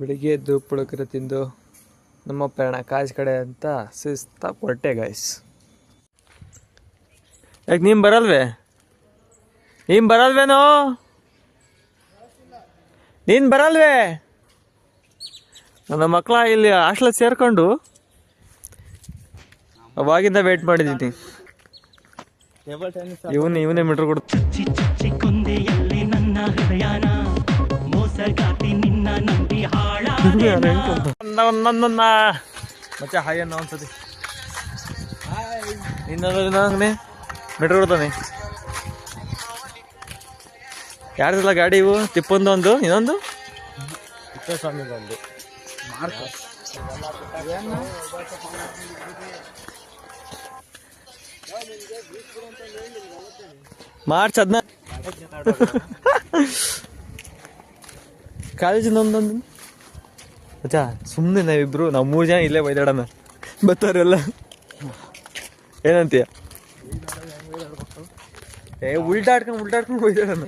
ಬೆಳಿಗ್ಗೆ ಎದ್ದು ಪುಳಕರ ತಿಂದು ನಮ್ಮ ಪ್ರಯಾಣ ಕಾಜ್ ಕಡೆ ಅಂತ ಶಿಸ್ತ ಹೊರಟೆ ಗಾಯ್ಸ್ ಯಾಕೆ, ನೀನು ಬರಲ್ವೇ? ನೀನು ಬರಲ್ವೇನೋ ನೀನು ಬರಲ್ವೇ? ನನ್ನ ಮಕ್ಕಳ ಇಲ್ಲಿ ಹಾಸ್ಟೆಲ್ ಸೇರ್ಕೊಂಡು ಅವಾಗಿಂದ ವೇಟ್ ಟೆನ್ನಿಸ್ ಇವನು, ಇವನೇ ಮೀಟ್ರ್ ಕೊಡ್ತೀನಿ ನನ್ನ ಮತ್ತೆ ಹಾಯ್ ಅನ್ನೋ ಒಂದ್ಸತಿ ಇನ್ನೊಂದೇ ಮೀಟ್ರ್ ಕೊಡ್ತಾನೆ ಯಾರ್ದಿಲ್ಲ ಗಾಡಿ ಇವು ತಿಪ್ಪೊಂದು ಒಂದು ಇನ್ನೊಂದು ಮಾರ್ಕ್ ಮಾರ್ಚ್ ಹದಿನಾಲ್ಕು ಕಾಲೇಜಿಂದ ಒಂದೊಂದು ಅಚ್ಚಾ ಸುಮ್ಮನೆ ನಾವಿಬ್ರು ನಾವು ಮೂರು ಜನ ಇಲ್ಲೇ ಬೈದಾಡೋಣ ಬರ್ತಾರೆಲ್ಲ ಏನಂತೀಯ? ಏ ಉಲ್ಟಾಡ್ಕೊಂಡು ಉಲ್ಟಾಡ್ಕೊಂಡು ಬೈದಾಡೋಣ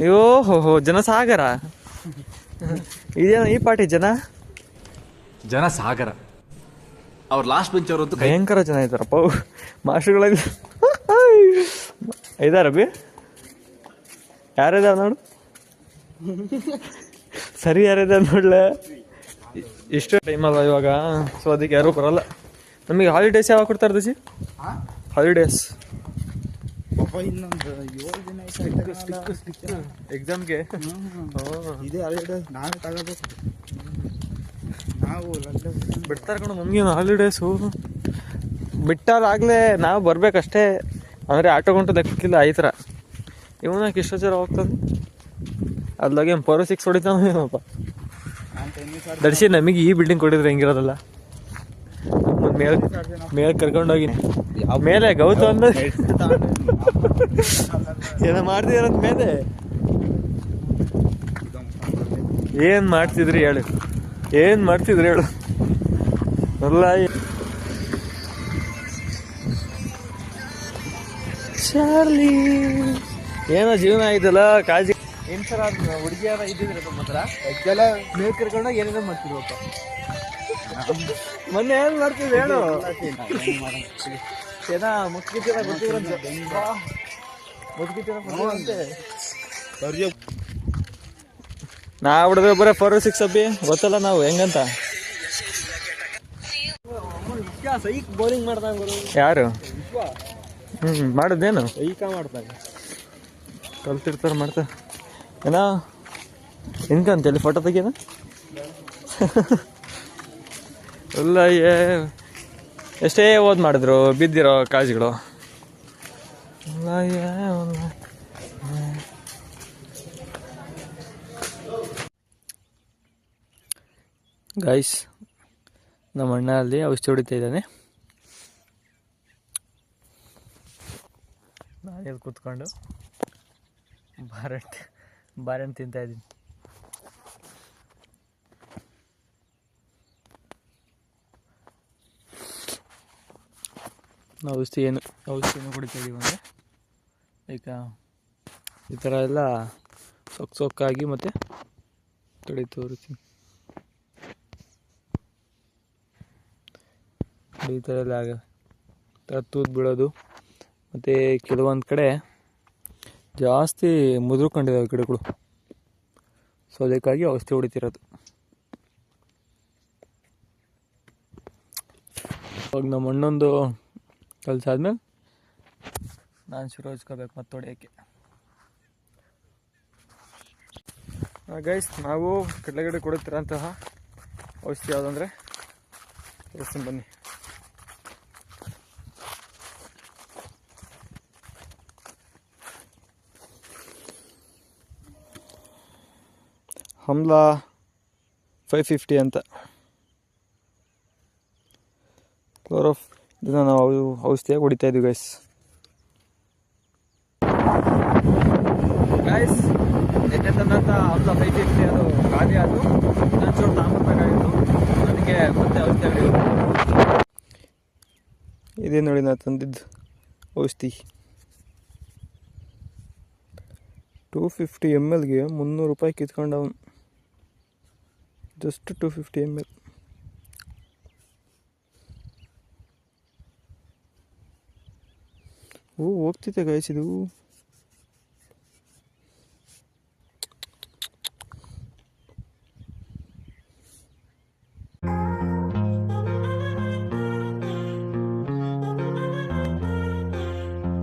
ಅಯ್ಯೋ ಹೋ ಹೋ ಜನಸಾಗರ. ಇದೇನ ಈ ಪಾರ್ಟಿ ಜನ? ಜನ ಸಾಗರ ಅವ್ರ ಲಾಸ್ಟ್ ಬೆಂಚ್ ಅವ್ರದ್ದು ಕೈ ಭಯಂಕರ ಜನ ಇದ್ದಾರಪ್ಪ ಮಾಸ್ಟರ್ಗಳಲ್ಲಿ ಇದಾರ ಬಿ? ಯಾರಿದಾರ ನೋಡು? ಸರಿ ಯಾರಿದೆ ನೋಡ್ಲೆ? ಇಷ್ಟು ಟೈಮ್ ಅಲ್ಲ ಇವಾಗ. ಸೊ ಅದಕ್ಕೆ ಯಾರೂ ಬರಲ್ಲ. ನಮಗೆ ಹಾಲಿಡೇಸ್ ಯಾವಾಗ ಕೊಡ್ತಾರೆ ದಸಿ ಹಾಲಿಡೇಸ್ ಎಕ್ಸಾಮ್ಗೆ ಇದೇ ಅಲ್ಲೆಡೆ ನಾವೇ ತಗೋಬೇಕು. ನಾವು ಬಿಡ್ತಾರೆ ಕಣ ನಮಗೇನು ಹಾಲಿಡೇಸು ಬಿಟ್ಟಾರಾಗಲೇ ನಾವು ಬರ್ಬೇಕಷ್ಟೇ. ಅಂದರೆ ಆಟೋ ಗಂಟು ದಕ್ಕಿಲ್ಲ ಈ ಥರ. ಕಿಷ್ಟೋಚಾರ ಹೋಗ್ತದೆ ಜನ ಹೋಗ್ತಾನೆ ಅದ್ಲಾಗೆ ಫೋರ್ ಸಿಕ್ಸ್ ಹೊಡಿತಾನೇನಪ್ಪ ದರ್ಶಿ, ನಮಗೆ ಈ ಬಿಲ್ಡಿಂಗ್ ಕೊಟ್ಟಿದ್ರೆ ಹೆಂಗಿರೋದಲ್ಲ? ಮೇಲೆ, ಮೇಲ್ ಕರ್ಕೊಂಡೋಗಿ ಮೇಲೆ ಗೌತ ಅಂದ ಏನೋ ಮಾಡ್ತಿದಾರಂತ ಮೇಲೆ? ಏನ್ ಮಾಡ್ತಿದ್ರಿ ಹೇಳು. ಏನ್ ಮಾಡ್ತಿದ್ರಿ ಹೇಳು. ಅಲ್ಲ ಏನೋ ಜೀವನ ಆಯ್ತಲ್ಲ ಕಾಳಜಿ ಏನ್ ಸರ ಹುಡುಗಿಯಾರ ಇದ್ದಿದ್ರೆ ನಮ್ಮ ಹತ್ರ? ಎಲ್ಲ ಮೇಲ್ ಕರ್ಕೊಂಡೋಗಿ ಏನೇನೋ ಮಾಡ್ತಿರ್ಬೇಕು. ಮೊನ್ನೆ ಏನ್ ಮಾಡ್ತೀವಿ ಹೇಳು? ಏನ ಮುಸ್ಕಿತಿರ ಗೊತ್ತಿದ್ರಂತೆ ಮುಸ್ಕಿತಿರ ಗೊತ್ತಿದ್ರಂತೆ ನಾ ಹುಡುಗ ಬರೀ ಫೋರ್ ಸಿಕ್ಸ್ ಅಬ್ಬಿ. ಗೊತ್ತಲ್ಲ ನಾವು ಹೆಂಗಂತ? ಬೌಲಿಂಗ್ ಮಾಡ್ತಾನೆ ಯಾರು? ಹ್ಮ್ ಮಾಡುದೇನು? ಈಕ ಮಾಡ್ತಾನೆ. ಕಲ್ತಿರ್ತಾರ ಮಾಡ್ತಾ. ಏನೋ? ಹೆಂಗಂತಲ್ಲಿ ಫೋಟೋ ತೆಗಿಯೋಣ ಇಲ್ಲ ಏ ಎಷ್ಟೇ ಓದ್ ಮಾಡಿದ್ರು ಬಿದ್ದಿರೋ ಕಾಜುಗಳು. ಗೈಸ್ ನಮ್ಮ ಅಣ್ಣ ಅಲ್ಲಿ ಔಷಧಿ ಹೊಡಿತಾ ಇದ್ದಾನೆ. ನಾನಿಲ್ಲಿ ಕೂತ್ಕೊಂಡು ಬಾರೆಂಟ್ ಬಾರೆಂಟ್ ತಿಂತಾ ಇದ್ದೀನಿ. ನಾವು ಔಷಧಿ ಏನು ಔಷಧಿಯನ್ನು ಕುಡಿತಾ ಇದೀವಿ ಅಂದರೆ, ಈಗ ಈ ಥರ ಎಲ್ಲ ಸೊಕ್ಕ ಸೊಕ್ಕಾಗಿ ಮತ್ತು ತಡಿ ತೋರಿಸ್ತೀನಿ. ಈ ಥರ ಎಲ್ಲ ಆಗ ಥರ ಬೀಳೋದು ಮತ್ತು ಕೆಲವೊಂದು ಕಡೆ ಜಾಸ್ತಿ ಮುದುರ್ಕೊಂಡಿದ್ದಾವೆ ಗಿಡಗಳು. ಸೊ ಅದಕ್ಕಾಗಿ ಔಷಧಿ ಹೊಡಿತಿರೋದು. ಇವಾಗ ನಮ್ಮ ಅಣ್ಣೊಂದು ಕೆಲಸ ಆದಮೇಲೆ ನಾನು ಶುರು ಹಚ್ಕೋಬೇಕು ಮತ್ತೆ ಹೊಡೆಯೋಕ್ಕೆ. ಗೈಸ್ ನಾವು ಕಡಲೆಗಡೆ ಕೊಡುತ್ತಿರೋಂತಹ ಔಷಧಿ ಯಾವುದಂದರೆ? ಬನ್ನಿ. ಹಮ್ಲಾ ಫೈವ್ ಫಿಫ್ಟಿ ಅಂತ. ಕ್ಲೋರೋಫ್ ಇದನ್ನು ನಾವು ಔಷಧಿಯಾಗಿ ಹೊಡಿತಾ ಇದ್ವಿ ಗೈಸ್ ಗೈಸ್ ಎಣ್ಣೆ ತಂದಂಥ ಹಮ್ಲಾ ಫೈವ್ ಫಿಫ್ಟಿ ಅದು ಖಾಲಿ ಅದು? ಇನ್ನೊಂದು ಚೂರು ತಾಂಬರ್ಬೇಕಾಗಿತ್ತು ನನಗೆ ಮತ್ತೆ ಔಷಧಿ ಅಂಗಡಿ ಇದೇ ನೋಡಿ ನಾನು ತಂದಿದ್ದು ಔಷಧಿ. ಟೂ ಫಿಫ್ಟಿ ಎಂ ಎಲ್ಗೆ ಮುನ್ನೂರು ರೂಪಾಯಿ ಕಿತ್ಕೊಂಡವನು. Just two fifty M L ಓ ಹೋಗ್ತಿದೆ ಗಾಯ್ಸ್ ಇದು